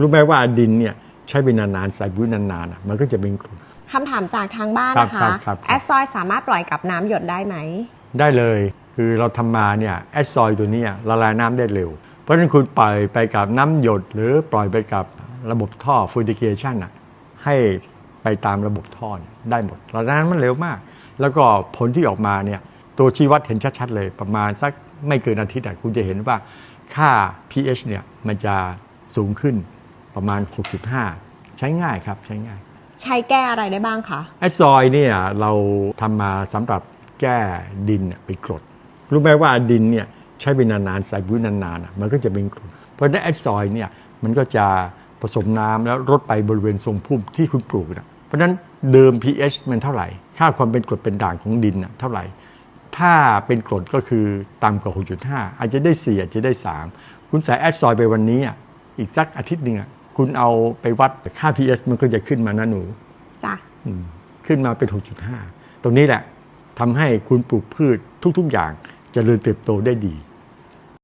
รู้ไหมว่าดินเนี่ยใช้ไปนานๆใส่ปุ๋ยนานๆอะมันก็จะเป็นกรด คำถามจากทางบ้านครับนะคะครับครับ แอสซอยสามารถปล่อยกับน้ำหยดได้ไหม ได้เลยคือเราทำมาเนี่ยแอดซอยตัวเนี้ละลายน้ำได้เร็ว เพราะฉะนั้นคุณปล่อยไปกับน้ำหยด หรือปล่อยไปกับระบบท่อฟูดิเคชันอะให้ไปตามระบบท่อเนี่ยได้หมดละลายน้ำมันเร็วมาก แล้วก็ผลที่ออกมาเนี่ยตัวชี้วัดเห็นชัดๆเลยประมาณสักไม่เกินอาทิตย์อะคุณจะเห็นว่าค่า pH เนี่ยมันจะสูงขึ้น ประมาณ 6.5 ใช้ง่ายครับใช้ง่าย ใช้แก้อะไรได้บ้างคะแอดซอยเนี่ยเราทำมาสำหรับแก้ดินเนี่ยเป็นกรด รู้ไหมว่าดินเนี่ยใช้ไปนานๆใส่ปุ๋ยนานๆอะมันก็จะเป็นกรด เพราะฉะนั้นแอดซอยเนี่ยมันก็จะผสมน้ำแล้วรดไปบริเวณทรงพุ่มที่คุณปลูกนะเพราะฉะนั้นเดิม pH มันเท่าไหร่ ค่าความเป็นกรดเป็นด่างของดินน่ะเท่าไหร่ ถ้าเป็นกรดก็คือต่ำกว่า 6.5 อาจจะได้ 4 อาจจะได้ 3 คุณใส่แอดซอยไปวันนี้อะอีกสักอาทิตย์หนึ่งอะ คุณเอาไปวัดค่า pH มันก็จะขึ้นมานะหนูจ้ะอืมขึ้นมาเป็น 6.5 ตรงนี้แหละทำให้คุณปลูกพืชทุก ๆ อย่างจเจริญเติบโตได้ดี